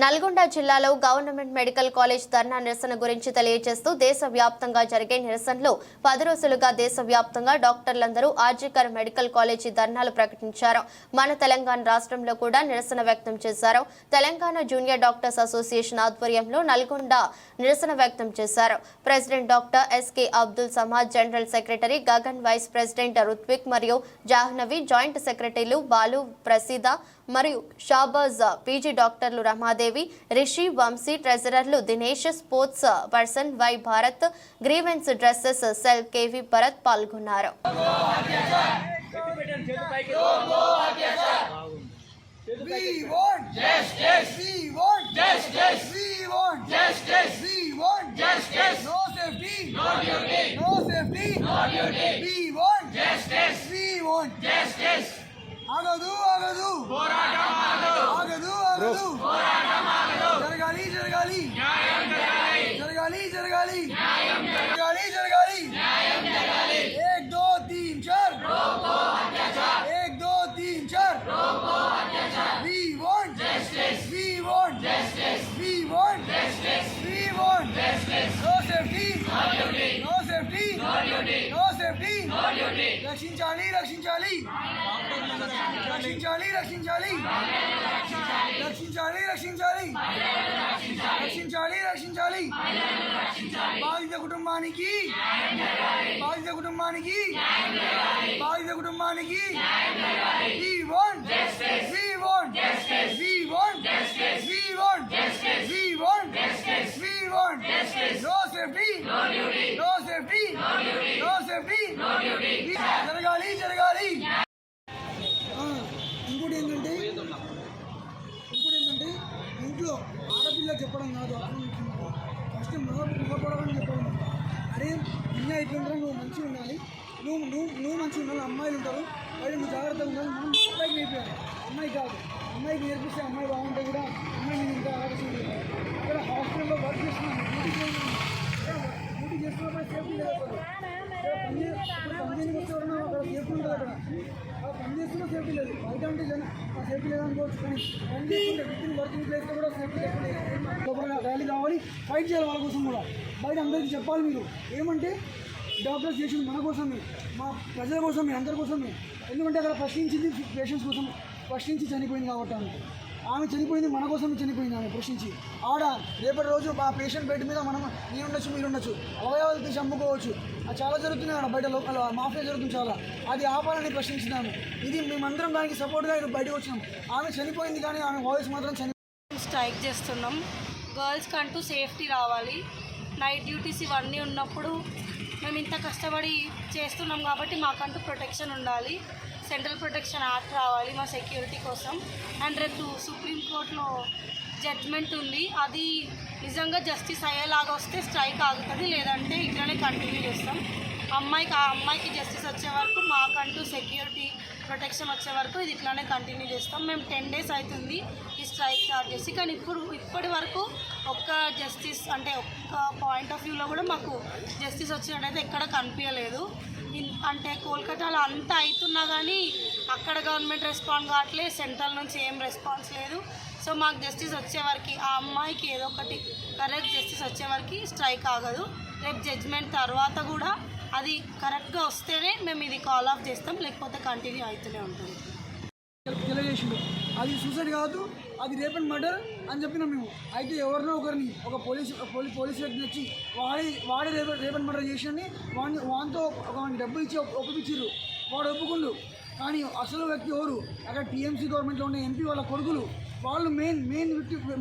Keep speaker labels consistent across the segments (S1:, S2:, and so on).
S1: నల్గొండ జిల్లాలో government medical college ధర్నా నిరసన గురించి తెలియజేస్తూ దేశవ్యాప్తంగా జరిగే నిరసనలో పది రోజులుగా దేశవ్యాప్తంగా డాక్టర్లందరూ ఆర్జికర్ మెడికల్ కాలేజీ ధర్నాలు ప్రకటించారు. మన తెలంగాణ రాష్ట్రంలో కూడా నిరసన వ్యక్తం చేశారు. తెలంగాణ జూనియర్ డాక్టర్స్ అసోసియేషన్ ఆధ్వర్యంలో నల్గొండ నిరసన వ్యక్తం చేశారు. President doctor SK Abdul Samaj general secretary Gagan vice president Ruthvik మరియు జాహ్నవి జాయింట్ సెక్రటరీలు బాలు ప్రసీద మరియు షాబాజ్ పీజీ డాక్టర్లు Ramadevi Rishi Vamshi ట్రెజరర్లు Dinesh sports person Y Bharat grievance redressal cell KV Bharat పాల్గొన్నారు
S2: We want justice. We want justice. We want justice. Duty. రక్షించాలి రక్షించాలి రక్షించాలి రక్షించాలి రక్షించాలి రక్షించాలి రక్షించాలి రక్షించాలి బాధిత కుటుంబానికి బాధిత కుటుంబానికి బాధిత కుటుంబానికి We want justice. We want justice. We want justice. We want justice. Duty. No safety. No duty. జరగాలి జరగాలి. ఇంకోటి ఏంటంటే ఇంకోటి ఏంటంటే ఇంట్లో ఆడపిల్ల చెప్పడం కాదు ఫస్ట్ మగ మగపడమని చెప్పడం అరే నిన్న ఇట్లుంటారు నువ్వు మంచిగా ఉండాలి. నువ్వు నువ్వు నువ్వు మంచిగా ఉండాలి అమ్మాయిలు ఉంటారు. వాళ్ళు నువ్వు జాగ్రత్తగా ఉండాలి మనం అబ్బాయికి నేర్పించాలి అమ్మాయి కాదు. అమ్మాయికి నేర్పిస్తే అమ్మాయి బాగుంటే కూడా. అమ్మాయి నేను ఇంకా ఆలోచన ఇక్కడ హాస్పిటల్లో వర్క్ చేస్తున్నాను. సేఫ్టీ కూడా సేఫ్టీ ర్యాలీ కావాలి ఫైట్ చేయాలి వాళ్ళ కోసం కూడా బయట అందరికీ చెప్పాలి మీరు ఏమంటే డాక్టర్స్ చేసింది మన కోసమే మా ప్రజల కోసమే అందరి కోసమే ఎందుకంటే అక్కడ ప్రశ్నించింది పేషెంట్స్ కోసం ప్రశ్నించి చనిపోయింది కాబట్టి ఆమె చనిపోయింది మన కోసం చనిపోయింది ఆమె ప్రశ్నించి. ఆడ రేపటి రోజు మా పేషెంట్ బెడ్ మీద మనం నేను ఉండొచ్చు మీరు ఉండొచ్చు అవయవాలు తీసి అమ్ముకోవచ్చు. అది చాలా జరుగుతున్నాయి ఆడ బయట లోకల్ మాఫియా జరుగుతుంది చాలా. అది ఆపాలని ప్రశ్నించినాము ఇది మేమందరం దానికి సపోర్ట్గా ఇక్కడ బయటకు వచ్చినాం. ఆమె చనిపోయింది కానీ ఆమె వాయిస్ మాత్రం చని
S3: స్ట్రైక్ చేస్తున్నాం. గర్ల్స్కి అంటూ సేఫ్టీ రావాలి. నైట్ డ్యూటీస్ ఇవన్నీ ఉన్నప్పుడు మేము ఇంత కష్టపడి చేస్తున్నాం కాబట్టి మాకంటూ ప్రొటెక్షన్ ఉండాలి. సెంట్రల్ ప్రొటెక్షన్ యాక్ట్ రావాలి మా సెక్యూరిటీ కోసం. అండ్ రేపు సుప్రీంకోర్టులో జడ్జ్మెంట్ ఉంది. అది నిజంగా జస్టిస్ అయ్యేలాగా వస్తే స్ట్రైక్ ఆగుతుంది. లేదంటే ఇట్లనే కంటిన్యూ చేస్తాం. అమ్మాయికి ఆ అమ్మాయికి జస్టిస్ వచ్చే వరకు మాకంటూ సెక్యూరిటీ ప్రొటెక్షన్ వచ్చే వరకు ఇది ఇట్లానే కంటిన్యూ చేస్తాం. మేము టెన్ డేస్ అవుతుంది ఈ స్ట్రైక్ స్టార్ట్ చేసి కానీ ఇప్పుడు ఇప్పటి వరకు ఒక్క జస్టిస్ అంటే ఒక్క పాయింట్ ఆఫ్ వ్యూలో కూడా మాకు జస్టిస్ వచ్చినట్టయితే ఎక్కడ కనిపించలేదు. అంటే కోల్కతాలో అంతా అవుతున్నా కానీ అక్కడ గవర్నమెంట్ రెస్పాండ్ కావట్లేదు సెంట్రల్ నుంచి ఏం రెస్పాన్స్ లేదు. సో మాకు జస్టిస్ వచ్చేవరకు ఆ అమ్మాయికి ఏదో ఒకటి కరెక్ట్ జస్టిస్ వచ్చేవరకు స్ట్రైక్ ఆగదు. రేపు జడ్జ్మెంట్ తర్వాత కూడా అది కరెక్ట్గా వస్తేనే మేము ఇది కాల్ ఆఫ్ చేస్తాం లేకపోతే కంటిన్యూ అవుతూనే ఉంటుంది.
S2: తెలియజేసిండు. అది సూసైడ్ కాదు అది రేప్ అండ్ మర్డర్ అని చెప్పినాం మేము. అయితే ఎవరినో ఒకరిని ఒక పోలీస్ పోలీస్ పోలీస్ వ్యక్తిని వచ్చి వాడి వాడి రేప్ రేప్ అండ్ మర్డర్ చేసినని వాడిని వానితో వాడిని డబ్బులు ఇచ్చి ఒప్పించారు వాడు ఒప్పుకుండు. కానీ అసలు వ్యక్తి ఎవరు? అక్కడ టీఎంసీ గవర్నమెంట్లో ఉన్న ఎంపీ వాళ్ళ కొడుకులు. వాళ్ళు మెయిన్ మెయిన్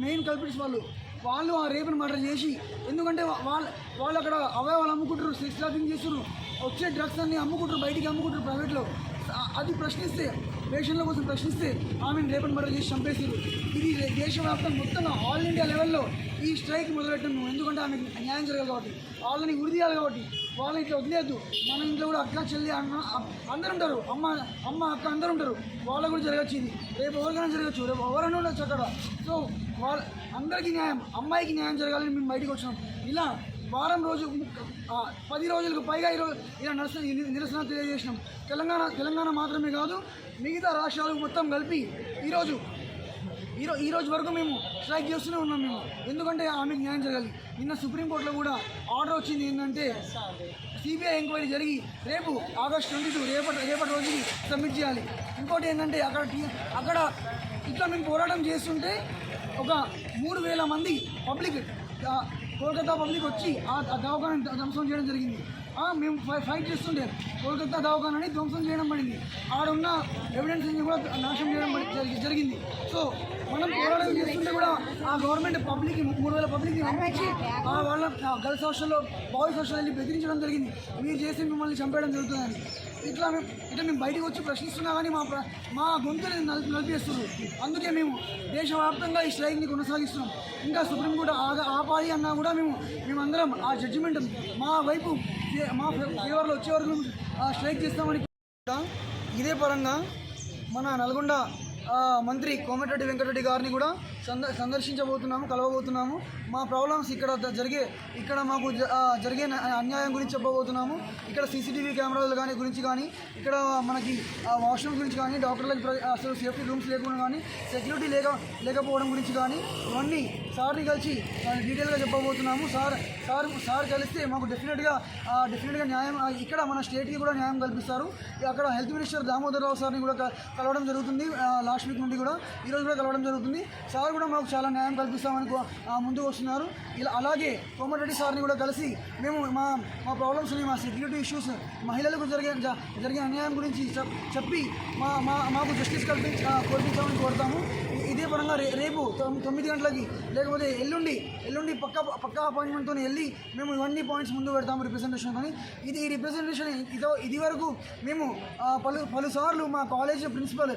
S2: మెయిన్ కల్పిట్స్ వాళ్ళు. వాళ్ళు ఆ రేపుని మర్డర్ చేసి ఎందుకంటే వాళ్ళు వాళ్ళ వాళ్ళు అక్కడ అవయవాలు అమ్ముకుంటారు సెక్స్ ట్రాఫింగ్ చేస్తున్నారు వచ్చే డ్రగ్స్ అన్ని అమ్ముకుంటారు బయటికి అమ్ముకుంటారు ప్రైవేట్లో అది ప్రశ్నిస్తే పేషెంట్ల కోసం ప్రశ్నిస్తే ఆమెను రేపటి మర్డర్ చేసి చంపేసారు ఇది దేశవ్యాప్తంగా మొత్తంగా ఆల్ ఇండియా లెవెల్లో ఈ స్ట్రైక్ మొదలెట్టాం ఎందుకంటే ఆమెకు న్యాయం జరగాలి కాబట్టి. వాళ్ళని ఉరిదీయాలి కాబట్టి. వాళ్ళని ఇట్లా వదిలేదు మన ఇంట్లో కూడా అక్క చెల్లి అన్న అందరు ఉంటారు. అమ్మ అమ్మ అక్క అందరు ఉంటారు. వాళ్ళకు కూడా జరగచ్చు ఇది రేపు ఎవరికైనా జరగచ్చు. రేపు ఎవరైనా ఉండొచ్చు అక్కడ. సో వాళ్ళ అందరికీ న్యాయం అమ్మాయికి న్యాయం జరగాలని మేము బయటకు వచ్చినాం. ఇలా వారం రోజు పది రోజులకు పైగా ఈరోజు ఇలా నిరసన నిరసన తెలియజేసినాం. తెలంగాణ తెలంగాణ మాత్రమే కాదు మిగతా రాష్ట్రాలు మొత్తం కలిపి ఈరోజు ఈరో ఈరోజు ఈ రోజు వరకు మేము స్ట్రైక్ చేస్తూనే ఉన్నాం మేము. ఎందుకంటే ఆమెకు న్యాయం జరగాలి. నిన్న సుప్రీంకోర్టులో కూడా ఆర్డర్ వచ్చింది ఏంటంటే సిబిఐ ఎంక్వైరీ జరిగి రేపు ఆగస్ట్ ట్వంటీ టూ రేపటి రేపటి రోజుకి సబ్మిట్ చేయాలి. ఇంకోటి ఏంటంటే అక్కడ అక్కడ ఇట్లా మేము పోరాటం చేస్తుంటే ఒక మూడు వేల మంది పబ్లిక్ కోల్కతా పబ్లిక్ వచ్చి ఆ దవాఖానని ధ్వంసం చేయడం జరిగింది. ఆ, మేము ఫై- ఫైట్ చేస్తుంటే కోల్కతా దవాఖానని ధ్వంసం చేయడం పడింది. ఆడున్న ఎవిడెన్స్ కూడా నాశనం చేయడం జరిగి- జరిగింది. సో మనం పోరాటం చేస్తుంటే కూడా ఆ గవర్నమెంట్ పబ్లిక్ మూడు వేల పబ్లిక్ పంపించి ఆ వాళ్ళ గర్ల్స్ హాస్టల్లో బాయ్స్ హాస్టల్ వెళ్ళి బెదిరించడం జరిగింది. మీరు చేసి మిమ్మల్ని చంపేయడం జరుగుతుందని. ఇట్లా మేము ఇట్లా మేము బయటకు వచ్చి ప్రశ్నిస్తున్నా కానీ మా మా గొంతుని నలిపి నలిపేస్తున్నారు. అందుకే మేము దేశవ్యాప్తంగా ఈ స్ట్రైక్ని కొనసాగిస్తున్నాం. ఇంకా సుప్రీంకోర్టు ఆగ ఆపాలి అన్నా కూడా మేము మేమందరం ఆ జడ్జిమెంట్ మా వైపు మా ఫే- ఫేవర్లో వచ్చే వరకు ఆ, స్ట్రైక్ చేస్తామని కూడా ఇదే పరంగా మన నల్గొండ మంత్రి కోమటిరెడ్డి వెంకటరెడ్డి గారిని కూడా సంద సందర్శించబోతున్నాము కలవబోతున్నాము. మా ప్రాబ్లమ్స్ ఇక్కడ జరిగే ఇక్కడ మాకు జరిగే అన్యాయం గురించి చెప్పబోతున్నాము. ఇక్కడ సీసీటీవీ కెమెరాలు కానీ గురించి కానీ ఇక్కడ మనకి వాష్రూమ్ గురించి కానీ డాక్టర్లకి అసలు సేఫ్టీ రూమ్స్ లేకుండా కానీ సెక్యూరిటీ లేక లేకపోవడం గురించి కానీ ఇవన్నీ సార్ని కలిసి డీటెయిల్గా చెప్పబోతున్నాము. సార్ సార్ సార్ కలిస్తే మాకు డెఫినెట్గా డెఫినెట్గా న్యాయం ఇక్కడ మన స్టేట్కి కూడా న్యాయం కల్పిస్తారు. అక్కడ హెల్త్ మినిస్టర్ దామోదర్ రావు సార్ని కూడా కలవడం జరుగుతుంది లాస్ట్ వీక్ నుండి కూడా. ఈరోజు కూడా కలవడం జరుగుతుంది. సార్ కూడా మాకు చాలా న్యాయం కల్పిస్తామని ముందుకు వస్తున్నారు. ఇలా అలాగే కోమటిరెడ్డి సార్ని కూడా కలిసి మేము మా మా ప్రాబ్లమ్స్ని మా సెక్యూరిటీ ఇష్యూస్ మహిళలకు జరిగే జ- జరిగే అన్యాయం గురించి చెప్పి మా మా మాకు జస్టిస్ కల్పించి ఆ, కోల్పించామని కోరుతాము. ఇదే పరంగా రే రేపు తొమ్మిది గంటలకి లేకపోతే ఎల్లుండి ఎల్లుండి పక్క పక్క అపాయింట్మెంట్తో వెళ్ళి మేము ఇవన్నీ పాయింట్స్ ముందు పెడతాము రిప్రజెంటేషన్ కానీ ఇది ఈ రిప్రజెంటేషన్ ఇదో ఇది వరకు మేము పలు పలుసార్లు మా కాలేజ్ ప్రిన్సిపల్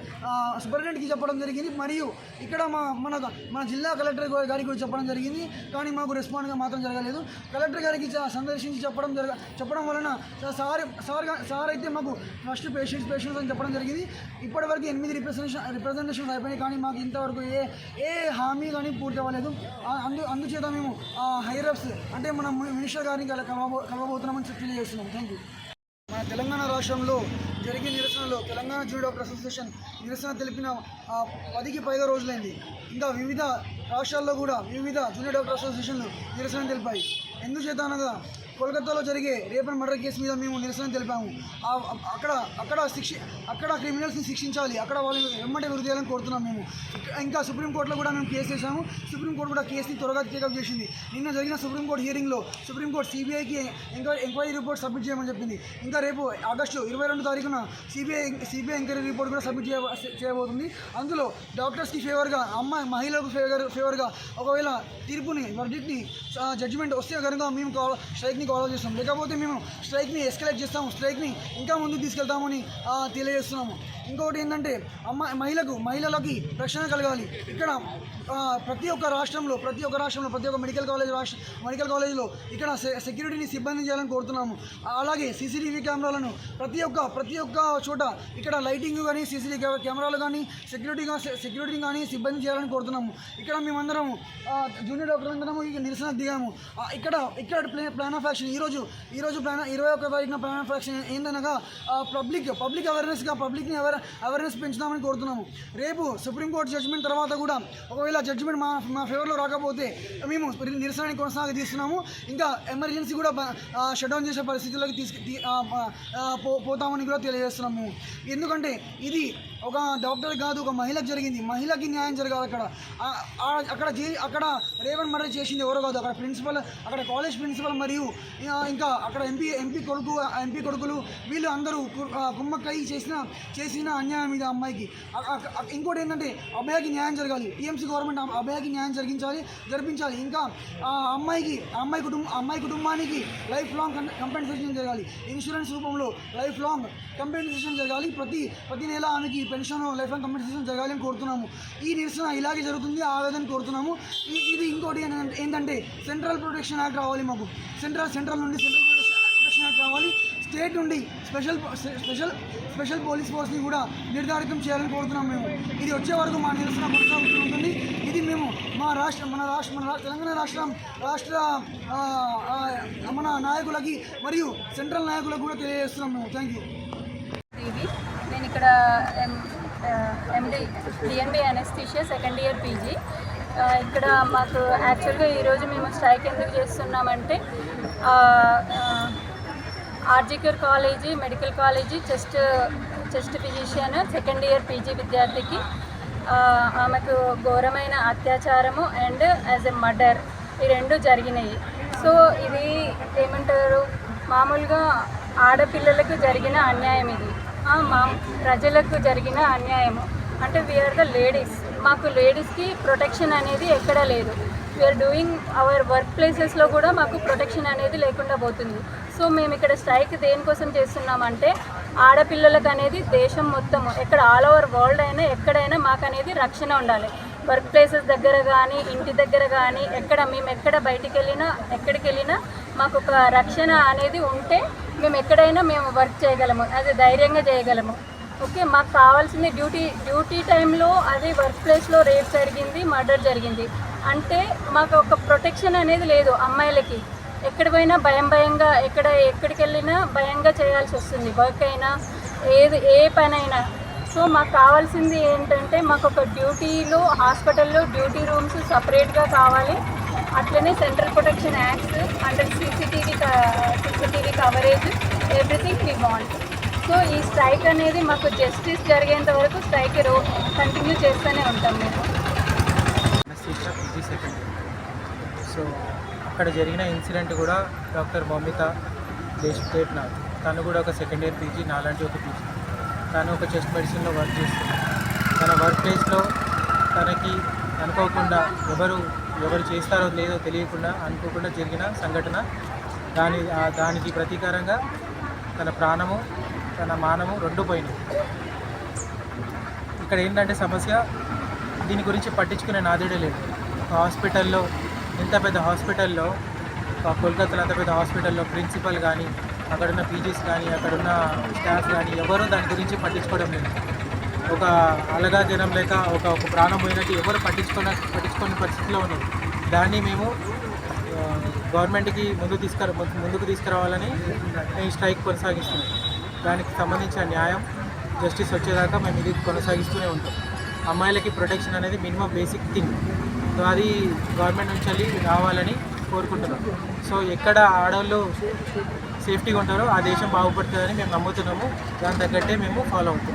S2: సూపరింటెండెంట్కి చెప్పడం జరిగింది. మరియు ఇక్కడ మా మన మన జిల్లా కలెక్టర్ గారికి కూడా చెప్పడం జరిగింది. కానీ మాకు రెస్పాండ్గా మాత్రం జరగలేదు. కలెక్టర్ గారికి సందర్శించి చెప్పడం జరగ చెప్పడం వలన సార్ సార్ సార్ అయితే మాకు ఫస్ట్ పేషెంట్స్ పేషెంట్స్ అని చెప్పడం జరిగింది. ఇప్పటివరకు ఎనిమిది రిప్రజెంటేషన్ రిప్రజెంటేషన్స్ అయిపోయినాయి. కానీ మాకు ఇంతవరకు ఏ ఏ హామీ కానీ పూర్తి అవ్వలేదు. అందు అందుచేత మేము హైరప్స్ అంటే మనం మినిస్టర్ గారిని కలవబో కలవబోతున్నామని చెప్పి తెలియజేస్తున్నాం. థ్యాంక్ యూ మన తెలంగాణ రాష్ట్రంలో జరిగే నిరసనలో తెలంగాణ జూనియర్ డాక్టర్ అసోసియేషన్ నిరసన తెలిపిన పదికి పైగా రోజులైంది. ఇంకా వివిధ రాష్ట్రాల్లో కూడా వివిధ జూనియర్ డాక్టర్ అసోసియేషన్లు నిరసన తెలిపాయి. ఎందుచేత అనగా కోల్కతాలో జరిగే రేపన్ మర్డర్ కేసు మీద మేము నిరసన తెలిపాము. అక్కడ అక్కడ శిక్ష అక్కడ క్రిమినల్స్ని శిక్షించాలి. అక్కడ వాళ్ళు వెంబడి వృద్ధి చేయాలని కోరుతున్నాం మేము. ఇంకా సుప్రీంకోర్టులో కూడా మేము కేసు వేసాము సుప్రీంకోర్టు కూడా కేసుని త్వరగా టేకప్ చేసింది. నిన్న జరిగిన సుప్రీంకోర్టు హియరింగ్లో సుప్రీంకోర్టు సిబిఐకి ఎంక్వైరీ ఎంక్వైరీ రిపోర్ట్ సబ్మిట్ చేయమని చెప్పింది. ఇంకా రేపు ఆగస్టు ఇరవై రెండు తారీఖున సిబిఐ సిబిఐ ఎంక్వైరీ రిపోర్ట్ కూడా సబ్మిట్ చేయ చేయబోతుంది. అందులో డాక్టర్స్కి ఫేవర్గా అమ్మాయి మహిళలకు ఫేవర్ ఫేవర్గా ఒకవేళ తీర్పుని వర్డిట్ని జడ్జిమెంట్ వస్తే కనుక మేము స్ట్రైక్ని స్ట్రైక్ని కాల్ చేస్తాం. లేకపోతే మేము స్ట్రైక్ని ఎస్కలేట్ చేస్తాము స్ట్రైక్ని ఇంకా ముందుకు తీసుకెళ్తామని తెలియజేస్తున్నాము. ఇంకొకటి ఏంటంటే అమ్మాయి మహిళకు మహిళలకి రక్షణ కలగాలి. ఇక్కడ ప్రతి ఒక్క రాష్ట్రంలో ప్రతి ఒక్క రాష్ట్రంలో ప్రతి ఒక్క మెడికల్ కాలేజ్ రాష్ట్ర మెడికల్ కాలేజీలో ఇక్కడ సెక్యూరిటీని సిబ్బంది చేయాలని కోరుతున్నాము. అలాగే సీసీటీవీ కెమెరాలను ప్రతి ఒక్క ప్రతి ఒక్క చోట ఇక్కడ లైటింగ్ కానీ సీసీటీవీ కెమెరాలు కానీ సెక్యూరిటీ సెక్యూరిటీ కానీ సిబ్బంది చేయాలని కోరుతున్నాము. ఇక్కడ మేమందరము జూనియర్ డాక్టర్ అందరము ఇక నిరసన దిగాము ఇక్కడ ఇక్కడ ప్లే ప్లాన్ ఆఫ్ యాక్షన్ ఈరోజు ఈరోజు ప్లాన్ ఇరవై ఒక తారీఖున ప్లాన్ ఆఫ్ యాక్షన్ ఏందనగా పబ్లిక్ పబ్లిక్ అవేర్నెస్గా పబ్లిక్ని అవేర్ అవేర్నెస్ పెంచుదామని కోరుతున్నాము. రేపు సుప్రీంకోర్టు జడ్జిమెంట్ తర్వాత కూడా ఒకవేళ జడ్జిమెంట్ మా మా ఫేవర్లో రాకపోతే మేము నిరసనని కొనసాగిస్తున్నాము ఇంకా ఎమర్జెన్సీ కూడా షట్ డౌన్ చేసే పరిస్థితుల్లోకి తీసుకు తీ- పో- పోతామని కూడా తెలియజేస్తున్నాము. ఎందుకంటే ఇది ఒక డాక్టర్ కాదు ఒక మహిళకు జరిగింది. మహిళకి న్యాయం జరగాలి అక్కడ. అక్కడ అక్కడ రేవణ్ మర్డర్ చేసింది ఎవరో కాదు. అక్కడ ప్రిన్సిపల్ అక్కడ కాలేజ్ ప్రిన్సిపల్ మరియు ఇంకా అక్కడ ఎంపీ ఎంపీ కొడుకు ఎంపీ కొడుకులు వీళ్ళు అందరూ కుమ్మక్కై చేసిన చేసిన అన్యాయం ఇది అమ్మాయికి. ఇంకోటి ఏంటంటే అభయకి న్యాయం జరగాలి. టీఎంసీ గవర్నమెంట్ ఆ అభయకి న్యాయం జరిగించాలి జరిపించాలి. ఇంకా ఆ అమ్మాయికి అమ్మాయి కుటుంబ అమ్మాయి కుటుంబానికి లైఫ్ లాంగ్ కంపెన్సేషన్ జరగాలి. ఇన్సూరెన్స్ రూపంలో లైఫ్ లాంగ్ కంపెన్సేషన్ జరగాలి. ప్రతి ప్రతి నెల ఆమెకి పెన్షన్ లైఫ్ లాంగ్ కంపెన్సేషన్ జరగాలని కోరుతున్నాము. ఈ నిరసన ఇలాగే జరుగుతుంది ఆవేదన కోరుతున్నాము. ఇది ఇంకోటి ఏంటంటే- సెంట్రల్ ప్రొటెక్షన్ యాక్ట్ రావాలి మాకు. సెంట్రల్ సెంట్రల్ నుండి సెంట్రల్ ప్రొటెక్షన్ యాక్ట్ రావాలి. స్టేట్ నుండి స్పెషల్ స్పెషల్ స్పెషల్ పోలీస్ ఫోర్స్ని కూడా నిర్ధారితం చేయాలని కోరుతున్నాం మేము. ఇది వచ్చే వరకు మా నిరసన కొనసాగుతూ ఉంటుంది. ఇది మేము మా రాష్ట్ర మన రాష్ట్ర మన రా- తెలంగాణ రాష్ట్రం రాష్ట్ర మన నాయకులకి మరియు సెంట్రల్ నాయకులకు కూడా తెలియజేస్తున్నాం మేము. థ్యాంక్ యూ
S4: ఇక్కడ M- MD DNB anaesthesia second year PG ఇక్కడ మాకు యాక్చువల్గా ఈరోజు మేము స్ట్రైక్ ఎందుకు చేస్తున్నామంటే RG Kar college medical college chest chest physician second year PG విద్యార్థికి ఆమెకు ఘోరమైన అత్యాచారము అండ్ యాజ్ ఎ మర్డర్ ఈ రెండు జరిగినాయి. సో ఇది ఏమంటారు? మామూలుగా ఆడపిల్లలకు జరిగిన అన్యాయం ఇది. మా ప్రజలకు జరిగిన అన్యాయము. అంటే వీఆర్ ద లేడీస్ మాకు లేడీస్కి ప్రొటెక్షన్ అనేది ఎక్కడా లేదు. వీఆర్ డూయింగ్ అవర్ వర్క్ ప్లేసెస్లో కూడా మాకు ప్రొటెక్షన్ అనేది లేకుండా పోతుంది. సో మేము ఇక్కడ స్ట్రైక్ దేనికోసం చేస్తున్నామంటే ఆడపిల్లలకు అనేది దేశం మొత్తము ఎక్కడ ఆల్ ఓవర్ వరల్డ్ అయినా ఎక్కడైనా మాకు అనేది రక్షణ ఉండాలి. వర్క్ ప్లేసెస్ దగ్గర కానీ ఇంటి దగ్గర కానీ ఎక్కడ మేము ఎక్కడ బయటికి వెళ్ళినా ఎక్కడికి వెళ్ళినా మాకు ఒక రక్షణ అనేది ఉంటే మేము ఎక్కడైనా మేము వర్క్ చేయగలము అది ధైర్యంగా చేయగలము. ఓకే మాకు కావాల్సింది డ్యూటీ డ్యూటీ టైంలో అది వర్క్ ప్లేస్లో రేప్ జరిగింది మర్డర్ జరిగింది. అంటే మాకు ఒక ప్రొటెక్షన్ అనేది లేదు అమ్మాయిలకి. ఎక్కడ పోయినా భయం భయంగా ఎక్కడ ఎక్కడికి వెళ్ళినా భయంగా చేయాల్సి వస్తుంది వర్క్ అయినా ఏది ఏ పనైనా. సో మాకు కావాల్సింది ఏంటంటే మాకు ఒక డ్యూటీలో హాస్పిటల్లో డ్యూటీ రూమ్స్ సపరేట్గా కావాలి. అట్లనే central protection acts under CCTV CCTV coverage everything we want so ఈ స్ట్రైక్ అనేది మాకు జస్టిస్ జరిగేంత వరకు స్ట్రైక్ రో కంటిన్యూ చేస్తూనే ఉంటాం మేము.
S5: సో అక్కడ జరిగిన ఇన్సిడెంట్ కూడా డాక్టర్ మౌమిత దేశ్పేట్నాథ్ తను కూడా ఒక సెకండ్ ఇయర్ పీజీ నాలాంటి ఒక పీజీ తను ఒక చెస్ట్ మెడిసిన్లో వర్క్ చేస్తుంది. తన వర్క్ ప్లేస్లో తనకి అనుకోకుండా ఎవరు ఎవరు చేస్తారో లేదో తెలియకుండా అనుకోకుండా జరిగిన సంఘటన. దాని దానికి ప్రతీకారంగా తన ప్రాణము తన మానము రెండు పోయినాయి. ఇక్కడ ఏంటంటే సమస్య దీని గురించి పట్టించుకునే నాదుడే లేదు ఒక హాస్పిటల్లో ఇంత పెద్ద హాస్పిటల్లో ఒక కోల్కతాలో అంత పెద్ద హాస్పిటల్లో ప్రిన్సిపల్ కానీ అక్కడున్న పీజీస్ కానీ అక్కడున్న స్టాఫ్ కానీ ఎవరు దాని గురించి పట్టించుకోవడం లేదు. ఒక అలగా జనం లేక ఒక ఒక ప్రాణం పోయినట్టు ఎవరు పట్టించుకున్న కొన్ని పరిస్థితుల్లో ఉన్నాయి. దాన్ని మేము గవర్నమెంట్కి ముందు తీసుకురా ముందుకు తీసుకురావాలని మేము స్ట్రైక్ కొనసాగిస్తున్నాం. దానికి సంబంధించిన న్యాయం జస్టిస్ వచ్చేదాకా మేము ఇది కొనసాగిస్తూనే ఉంటాం. అమ్మాయిలకి ప్రొటెక్షన్ అనేది మినిమం బేసిక్ థింగ్. సో అది గవర్నమెంట్ నుంచి వెళ్ళి రావాలని కోరుకుంటున్నాం. సో ఎక్కడ ఆడవాళ్ళు సేఫ్టీగా ఉంటారో ఆ దేశం బాగుపడుతుందని మేము నమ్ముతున్నాము. దాని తగ్గట్టే మేము ఫాలో అవుతాం